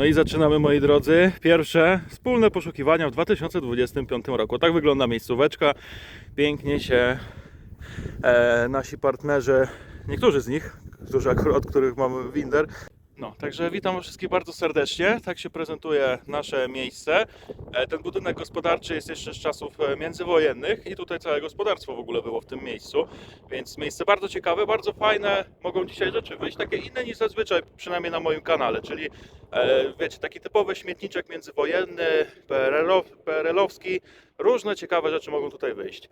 No i zaczynamy, moi drodzy, pierwsze wspólne poszukiwania w 2025 roku. Tak wygląda miejscóweczka. Pięknie się e, nasi partnerzy, niektórzy z nich, którzy akurat, od których mamy Winder. No, także witam wszystkich bardzo serdecznie. Tak się prezentuje nasze miejsce. E, Ten budynek gospodarczy jest jeszcze z czasów e, międzywojennych i tutaj całe gospodarstwo w ogóle było w tym miejscu. Więc miejsce bardzo ciekawe, bardzo fajne. Mogą dzisiaj rzeczy wyjść, takie inne niż zazwyczaj, przynajmniej na moim kanale, czyli e, wiecie, taki typowy śmietniczek międzywojenny, PRL-ow, PRL-owski. Różne ciekawe rzeczy mogą tutaj wyjść.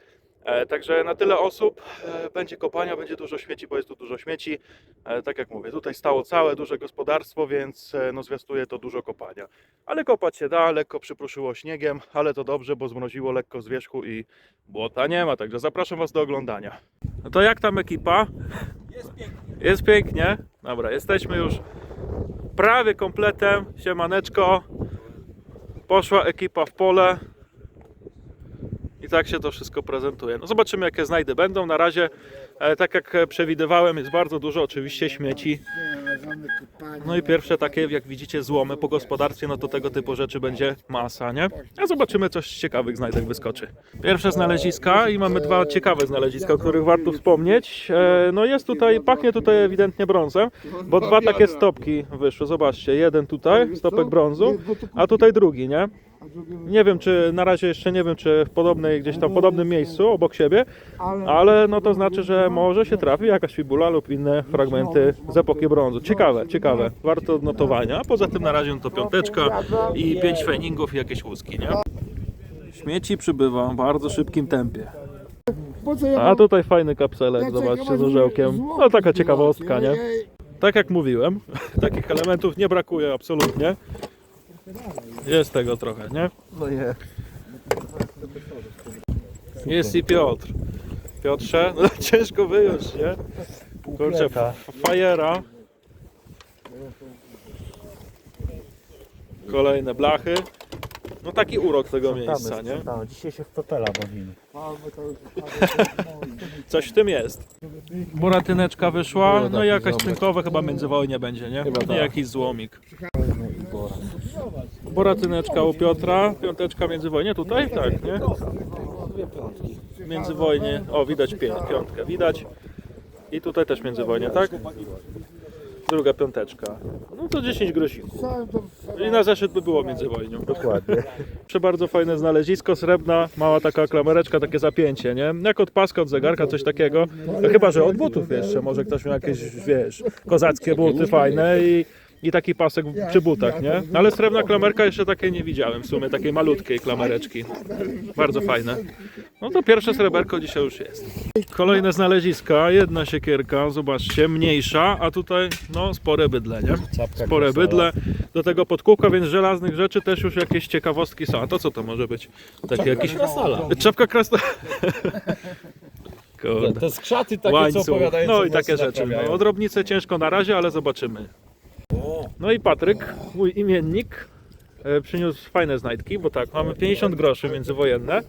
E, Także na tyle osób e, będzie kopania, będzie dużo śmieci, bo jest tu dużo śmieci. E, Tak jak mówię, tutaj stało całe duże gospodarstwo, więc no zwiastuje to dużo kopania. Ale kopać się da, lekko przypruszyło śniegiem, ale to dobrze, bo zmroziło lekko z wierzchu i błota nie ma, także zapraszam Was do oglądania. No to jak tam ekipa? Jest pięknie. Jest pięknie. Dobra, jesteśmy już prawie kompletem. Siemaneczko. Poszła ekipa w pole. I tak się to wszystko prezentuje. No zobaczymy jakie znajdy będą. Na razie, e, tak jak przewidywałem, jest bardzo dużo oczywiście śmieci. No i pierwsze takie, jak widzicie, złomy po gospodarstwie, no to tego typu rzeczy będzie masa, nie? A zobaczymy, coś ciekawych znajdek wyskoczy. Pierwsze znaleziska i mamy dwa ciekawe znaleziska, o których warto wspomnieć. E, No jest tutaj, pachnie tutaj ewidentnie brązem, bo dwa takie stopki wyszły. Zobaczcie, jeden tutaj, stopek brązu, a tutaj drugi, nie? Nie wiem, czy na razie jeszcze nie wiem, czy w podobnej, gdzieś tam w podobnym miejscu obok siebie, ale no to znaczy, że może się trafi jakaś fibula lub inne fragmenty z epoki brązu. Ciekawe, ciekawe, warto odnotowania. Poza tym na razie no to piąteczka i pięć feningów i jakieś łuski, nie? Śmieci przybywa w bardzo szybkim tempie. A tutaj fajny kapselek, zobaczcie, z orzełkiem. No taka ciekawostka, nie? Tak jak mówiłem, takich elementów nie brakuje absolutnie. Jest tego trochę, nie? No nie. Jest i Piotr. Piotrze, no ciężko wyjąć, nie? Kurczę, fajera. Kolejne blachy. No taki urok tego miejsca, nie? Dzisiaj się w totela bawimy. Coś w tym jest. Boratyneczka wyszła, no i jakaś tynkowa chyba międzywojnie będzie, nie? I jakiś złomik. Boratyneczka u Piotra, piąteczka międzywojnie tutaj? Tak, nie? Międzywojnie, o widać pię- piątkę, widać. I tutaj też międzywojnie, tak? Druga piąteczka. No to 10 grosików. I na zeszyt by było międzywojnią. Dokładnie. Proszę bardzo fajne znalezisko, srebrna, mała taka klamereczka, takie zapięcie, nie? Jak od paska, od zegarka, coś takiego. No chyba, że od butów jeszcze, może ktoś miał jakieś, wiesz, kozackie buty fajne i, i taki pasek przy butach, nie? Ale srebrna klamerka jeszcze takiej nie widziałem w sumie, takiej malutkiej klamereczki. Bardzo fajne. No to pierwsze sreberko dzisiaj już jest. Kolejne znaleziska, jedna siekierka, zobaczcie, mniejsza, a tutaj no spore bydle, nie? Spore bydle, do tego podkówka, więc żelaznych rzeczy też już jakieś ciekawostki są. A to co to może być? Takie jakiś... krasnala. Czapka krasna. Kurde. Te skrzaty takie, Łańcuch. co opowiadają, No i takie rzeczy. No, o drobnicę ciężko na razie, ale zobaczymy. No i Patryk, mój imiennik, e, przyniósł fajne znajdki, bo tak, mamy 50 groszy międzywojenne.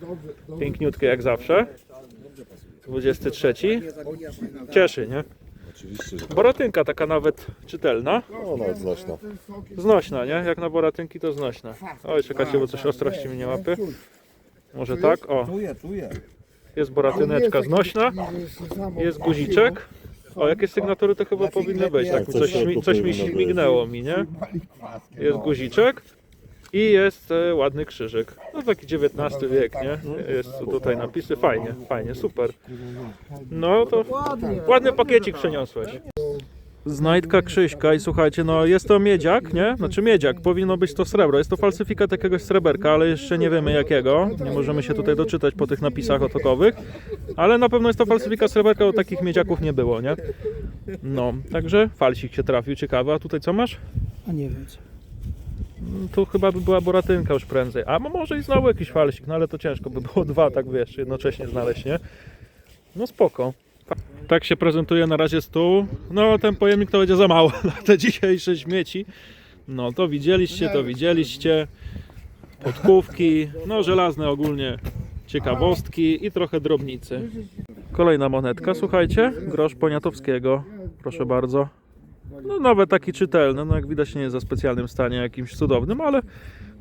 Piękniutkie jak zawsze. 23. Cieszy, nie? Boratynka taka nawet czytelna. No, nawet znośna. Znośna, nie? Jak na boratynki to znośna. Oj, czekajcie, bo coś ostrości mi nie łapie. Może tak? O, Czuję, czuję. jest boratyneczka znośna. Jest guziczek. O, jakie sygnatury to chyba powinny być. Tak, coś mi, coś mi śmignęło mi, nie? Jest guziczek. I jest e, ładny krzyżyk. No taki XIX wiek, nie? Jest tutaj napisy. Fajnie, fajnie, super. No to ładny pakiecik przyniosłeś. Znajdka Krzyśka i słuchajcie, no jest to miedziak, nie? Znaczy miedziak, powinno być to srebro. Jest to falsyfikat jakiegoś sreberka, ale jeszcze nie wiemy jakiego. Nie możemy się tutaj doczytać po tych napisach otokowych. Ale na pewno jest to falsyfikat sreberka, bo takich miedziaków nie było, nie? No, także falsik się trafił, ciekawe. A tutaj co masz? A nie wiem co. Mm, Tu chyba by była boratynka już prędzej. A mo- może i znowu jakiś falsik, no ale to ciężko by było dwa, tak wiesz, jednocześnie znaleźć, nie? No spoko. Tak się prezentuje na razie stół. No ten pojemnik to będzie za mało na te dzisiejsze śmieci. No to widzieliście, to widzieliście. Podkówki, no żelazne ogólnie ciekawostki i trochę drobnicy. Kolejna monetka, słuchajcie, grosz Poniatowskiego. Proszę bardzo. no nawet taki czytelny, no jak widać nie jest za specjalnym stanie jakimś cudownym, ale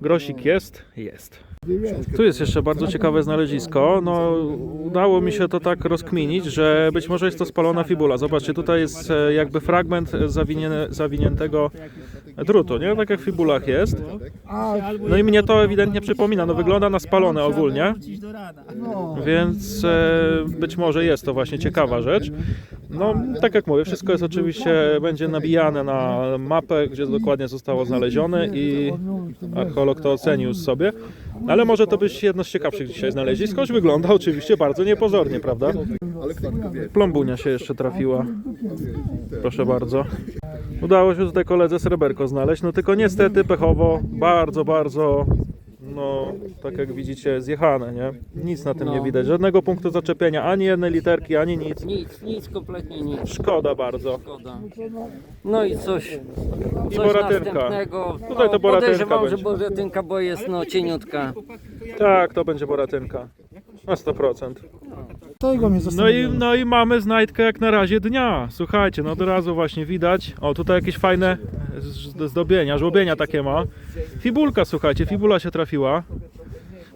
grosik jest, jest. Tu jest jeszcze bardzo ciekawe znalezisko. No, udało mi się to tak rozkminić, że być może jest to spalona fibula. Zobaczcie, tutaj jest e, jakby fragment zawiniętego drutu, nie? Tak jak w fibulach jest. No i mnie to ewidentnie przypomina. No wygląda na spalone ogólnie. Więc e, być może jest to właśnie ciekawa rzecz. No, tak jak mówię, wszystko jest oczywiście, będzie nabijane na mapę, gdzie dokładnie zostało znalezione i archeolog to ocenił sobie. Ale może to być jedno z ciekawszych dzisiaj znalezisk, choć wygląda oczywiście bardzo niepozornie, prawda? Plombunia się jeszcze trafiła. Proszę bardzo. Udało się tutaj koledze sreberko znaleźć, no tylko niestety pechowo bardzo, bardzo no, tak jak widzicie, zjechane, nie? Nic na tym nie widać, żadnego punktu zaczepienia, ani jednej literki, ani nic. Nic, nic, kompletnie nic. Szkoda bardzo. Szkoda. No i coś, I coś boratynka. następnego. Tutaj to no, boratynka podejrzewam, że będzie. boratynka, bo jest no cieniutka. Tak, to będzie boratynka. Na 100%. Tego mnie No i, no i mamy znajdkę jak na razie dnia. Słuchajcie, no od razu właśnie widać. O, tutaj jakieś fajne zdobienia, żłobienia takie ma. Fibulka, słuchajcie, fibula się trafiła.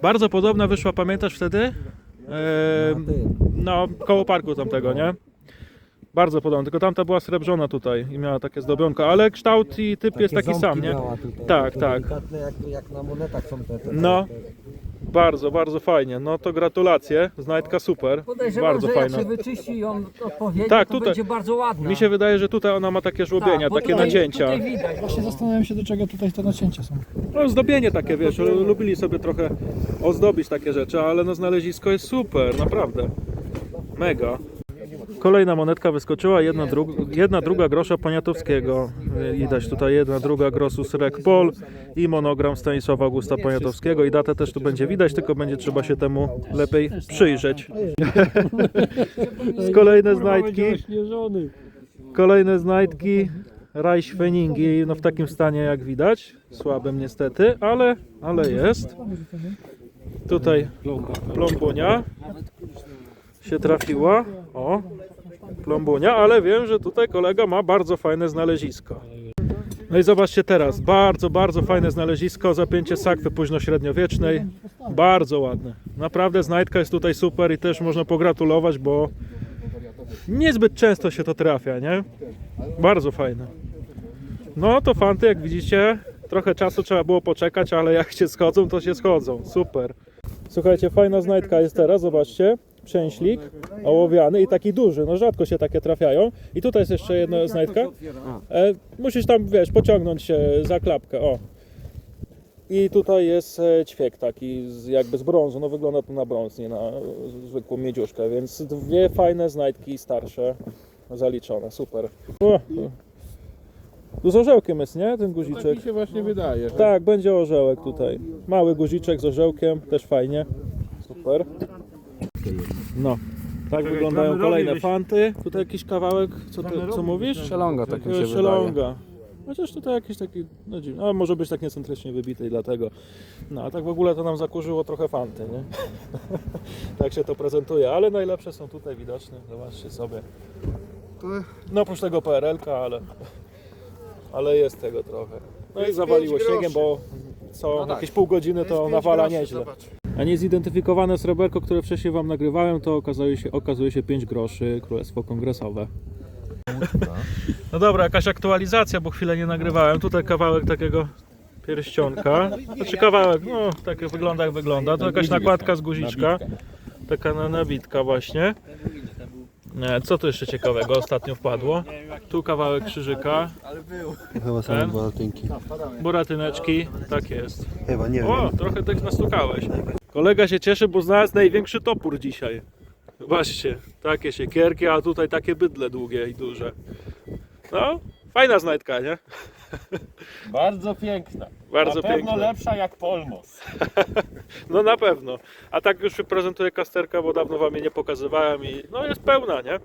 Bardzo podobna wyszła, pamiętasz wtedy? Ehm, no, koło parku tamtego, nie? Bardzo podobna, tylko tamta była srebrzona tutaj i miała takie zdobionko, ale kształt i typ jest taki sam, nie? Tak, tak. Delikatne jak, jak na monetach są te. te, No. te, Bardzo, bardzo fajnie. No to gratulacje, znajdka super, Podejrzewam, bardzo że jak fajna. się wyczyści ją odpowiednio, Tak, to tutaj- będzie bardzo ładna. Mi się wydaje, że tutaj ona ma takie żłobienia, Tak, bo takie tutaj, nacięcia. Tutaj widać. Właśnie zastanawiam się, do czego tutaj te nacięcia są. No zdobienie takie, wiesz, lubili sobie trochę ozdobić takie rzeczy, ale no znalezisko jest super, naprawdę. Mega. Kolejna monetka wyskoczyła, jedna, dru- jedna druga grosza Poniatowskiego. Widać tutaj jedna druga grosus Rek Pol i monogram Stanisława Augusta Poniatowskiego i datę też tu będzie widać, tylko będzie trzeba się temu lepiej przyjrzeć. Z kolejne znajdki. Kolejne znajdki. Reichsfeningi, no w takim stanie jak widać, słabym niestety, ale, ale jest. Tutaj plombunia się trafiła. O, plombunia, ale wiem, że tutaj kolega ma bardzo fajne znalezisko. No i zobaczcie teraz, bardzo, bardzo fajne znalezisko, zapięcie sakwy późnośredniowiecznej. Bardzo ładne. Naprawdę znajdka jest tutaj super i też można pogratulować, bo niezbyt często się to trafia, nie? Bardzo fajne. No to fanty, jak widzicie, trochę czasu trzeba było poczekać, ale jak się schodzą, to się schodzą. Super. Słuchajcie, fajna znajdka jest teraz, zobaczcie. Przęślik ołowiany i taki duży, no rzadko się takie trafiają. I tutaj jest jeszcze jedna znajdka. E, musisz tam, wiesz, pociągnąć się za klapkę, o. I tutaj jest e, ćwiek taki z, jakby z brązu, no wygląda to na brąz, nie na e, zwykłą miedziuszkę, więc dwie fajne znajdki starsze zaliczone, super. O, tu z orzełkiem jest, nie? Ten guziczek. się właśnie wydaje. Tak, będzie orzełek tutaj. Mały guziczek z orzełkiem, też fajnie. Super. No. Tak wyglądają kolejne fanty. Tutaj jakiś kawałek, co, ty, co mówisz? Szelonga tak mi się Jakiegoś wydaje. szelonga. Chociaż tutaj jakiś taki, no dziwny, a może być tak niecentrycznie wybity i dlatego. No a tak w ogóle to nam zakurzyło trochę fanty, nie? tak się to prezentuje, ale najlepsze są tutaj widoczne, zobaczcie sobie. No oprócz tego PRL-ka, ale, ale jest tego trochę. No i zawaliło śniegiem, bo co jakieś pół godziny to nawala nieźle. A niezidentyfikowane sreberko, które wcześniej Wam nagrywałem, to okazuje się, okazuje się 5 groszy Królestwo Kongresowe. No dobra, jakaś aktualizacja, bo chwilę nie nagrywałem. Tutaj kawałek takiego pierścionka. Znaczy kawałek, no tak wygląda jak wygląda. To jakaś nakładka z guziczka. Taka na nabitka właśnie. Nie, Co tu jeszcze ciekawego ostatnio wpadło? Tu kawałek krzyżyka, Chyba Ten? same boratynki. boratyneczki, tak jest. Chyba nie O, wiem. trochę tak nastukałeś. Kolega się cieszy, bo znalazł największy topór dzisiaj. Zobaczcie, takie siekierki, a tutaj takie bydle długie i duże. No, fajna znajdka, nie? Bardzo piękna. Bardzo Na pewno piękna. lepsza jak Polmos. No na pewno. A tak już prezentuję kasterkę, bo dawno wam jej nie pokazywałem i no jest pełna, nie?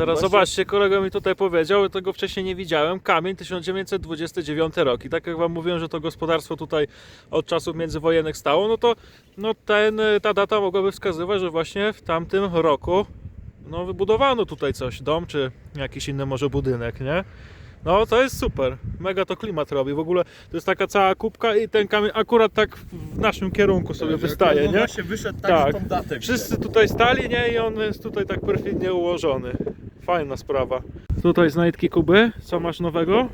Teraz zobaczcie, kolega mi tutaj powiedział, tego wcześniej nie widziałem, kamień 1929 rok. I tak jak wam mówiłem, że to gospodarstwo tutaj od czasów międzywojennych stało, no to no ten, ta data mogłaby wskazywać, że właśnie w tamtym roku no wybudowano tutaj coś, dom czy jakiś inny może budynek, nie? No to jest super. Mega to klimat robi. W ogóle to jest taka cała kubka i ten kamień akurat tak w naszym kierunku sobie wystaje, nie? Właśnie wyszedł tak, Tak. z tą datę. Wszyscy tutaj stali, nie? I on jest tutaj tak perfidnie ułożony. Fajna sprawa. Tutaj znajdki Kuby. Co masz nowego?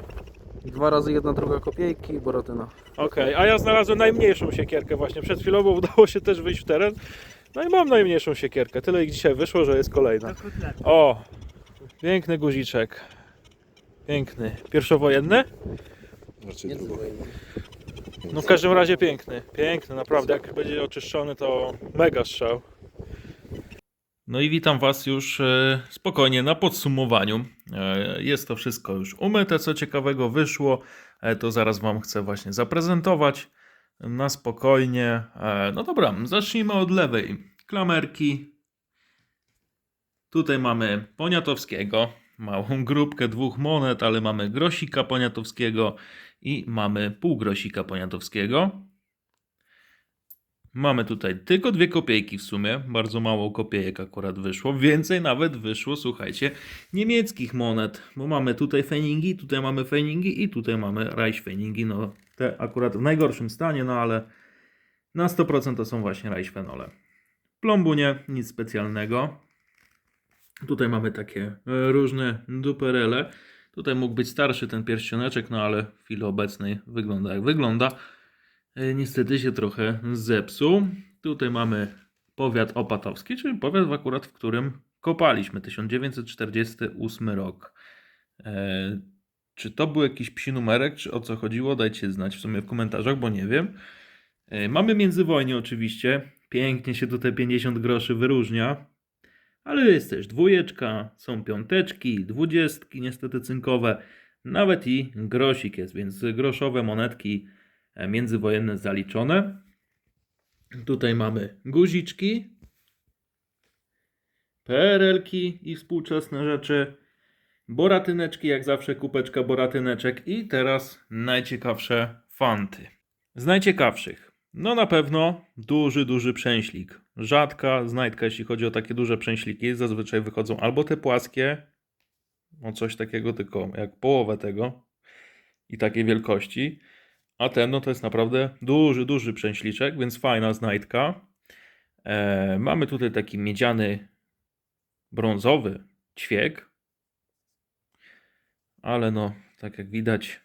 Dwa razy jedna druga kopiejki i Boratyna. Okej, a ja znalazłem najmniejszą siekierkę właśnie. Przed chwilą bo udało się też wyjść w teren. No i mam najmniejszą siekierkę. Tyle ich dzisiaj wyszło, że jest kolejna. O! Piękny guziczek. Piękny. Pierwszowojenny? No w każdym razie piękny. Piękny, naprawdę. Jak będzie oczyszczony, to mega strzał. No i witam Was już e, spokojnie na podsumowaniu. E, Jest to wszystko już umyte, co ciekawego wyszło. E, To zaraz Wam chcę właśnie zaprezentować na spokojnie. No dobra, zacznijmy od lewej. Klamerki. Tutaj mamy Poniatowskiego, małą grupkę dwóch monet, ale mamy grosika Poniatowskiego i mamy półgrosika Poniatowskiego. Mamy tutaj tylko dwie kopiejki w sumie, bardzo mało kopiejek akurat wyszło, więcej nawet wyszło, słuchajcie, niemieckich monet, bo mamy tutaj feningi, tutaj mamy feningi i tutaj mamy Reichsfeningi, no te akurat w najgorszym stanie, no ale na 100% to są właśnie Reichsfenole. Plombunie, nic specjalnego. Tutaj mamy takie e, różne duperele. Tutaj mógł być starszy ten pierścioneczek, no ale w chwili obecnej wygląda jak wygląda. E, Niestety się trochę zepsuł. Tutaj mamy powiat opatowski, czyli powiat akurat, w którym kopaliśmy. 1948 rok. E, czy to był jakiś psi numerek, czy o co chodziło? Dajcie znać w sumie w komentarzach, bo nie wiem. Mamy międzywojnie oczywiście. Pięknie się tutaj 50 groszy wyróżnia. Ale jest też dwójeczka, są piąteczki, dwudziestki niestety cynkowe. Nawet i grosik jest, więc groszowe monetki e, międzywojenne zaliczone. Tutaj mamy guziczki, PRL-ki i współczesne rzeczy, boratyneczki, jak zawsze kupeczka boratyneczek i teraz najciekawsze fanty. Z najciekawszych, no na pewno duży, duży przęślik. Rzadka znajdka, jeśli chodzi o takie duże przęśliki. Zazwyczaj wychodzą albo te płaskie, o coś takiego tylko jak połowę tego i takiej wielkości, a ten no to jest naprawdę duży, duży przęśliczek, więc fajna znajdka. E, mamy tutaj taki miedziany, brązowy ćwiek, ale no, tak jak widać,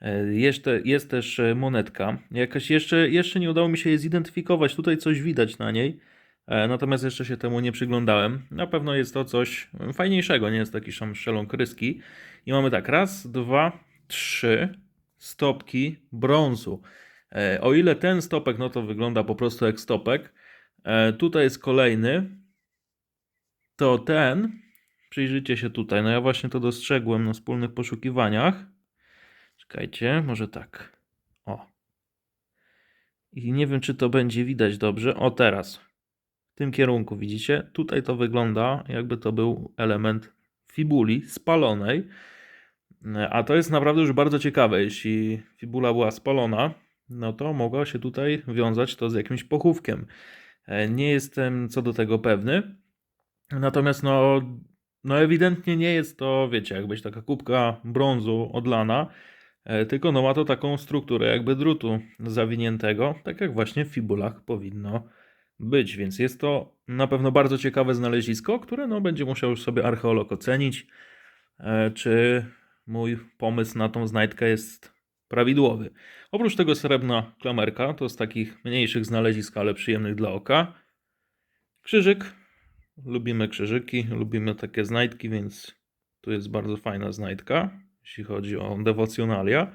e, jeszcze, jest też e, monetka. Jakaś jeszcze, jeszcze nie udało mi się jej zidentyfikować. Tutaj coś widać na niej. E, Natomiast jeszcze się temu nie przyglądałem. Na pewno jest to coś fajniejszego, nie jest taki szam szeląg ryski. I mamy tak, raz, dwa, trzy stopki brązu. E, O ile ten stopek, no to wygląda po prostu jak stopek. e, Tutaj jest kolejny. To ten, przyjrzyjcie się tutaj. No ja właśnie to dostrzegłem na wspólnych poszukiwaniach. Czekajcie, może tak. O. I nie wiem, czy to będzie widać dobrze. O, teraz. W tym kierunku, widzicie? Tutaj to wygląda, jakby to był element fibuli spalonej. A to jest naprawdę już bardzo ciekawe. Jeśli fibula była spalona, no to mogła się tutaj wiązać to z jakimś pochówkiem. E, Nie jestem co do tego pewny. Natomiast no, no ewidentnie nie jest to, wiecie, jakbyś taka kubka brązu odlana, e, tylko no ma to taką strukturę jakby drutu zawiniętego, tak jak właśnie w fibulach powinno być, więc jest to na pewno bardzo ciekawe znalezisko, które no będzie musiał już sobie archeolog ocenić, e, czy mój pomysł na tą znajdkę jest prawidłowy. Oprócz tego srebrna klamerka, to z takich mniejszych znalezisk, ale przyjemnych dla oka. Krzyżyk, lubimy krzyżyki, lubimy takie znajdki, więc tu jest bardzo fajna znajdka, jeśli chodzi o dewocjonalia.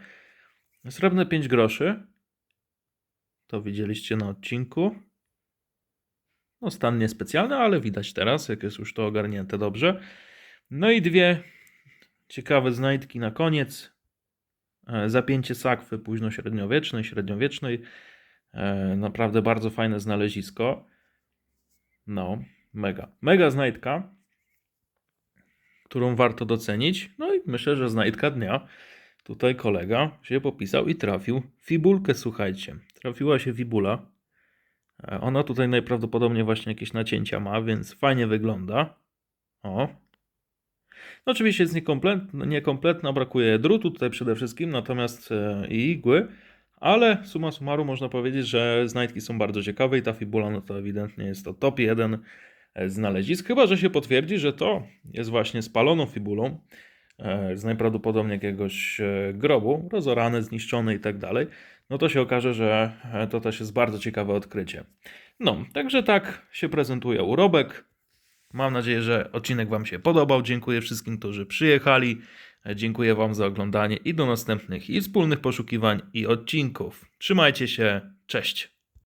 Srebrne 5 groszy, to widzieliście na odcinku. No stan niespecjalny, ale widać teraz, jak jest już to ogarnięte dobrze. No i dwie ciekawe znajdki na koniec. E, Zapięcie sakwy późno-średniowiecznej, średniowiecznej. E, Naprawdę bardzo fajne znalezisko. No, mega. Mega znajdka, którą warto docenić. No i myślę, że znajdka dnia. Tutaj kolega się popisał i trafił fibulkę, słuchajcie. Trafiła się fibula. E, Ona tutaj najprawdopodobniej właśnie jakieś nacięcia ma, więc fajnie wygląda. O. No oczywiście jest niekompletna, niekompletna, brakuje drutu tutaj przede wszystkim, natomiast e, i igły, ale summa summarum można powiedzieć, że znajdki są bardzo ciekawe i ta fibula no to ewidentnie jest to top 1 znalezisk, chyba że się potwierdzi, że to jest właśnie spaloną fibulą e, z najprawdopodobniej jakiegoś e, grobu, rozorane, zniszczone i tak dalej, no to się okaże, że e, to też jest bardzo ciekawe odkrycie. No, także tak się prezentuje urobek. Mam nadzieję, że odcinek Wam się podobał. Dziękuję wszystkim, którzy przyjechali. E, Dziękuję Wam za oglądanie i do następnych i wspólnych poszukiwań i odcinków. Trzymajcie się, cześć.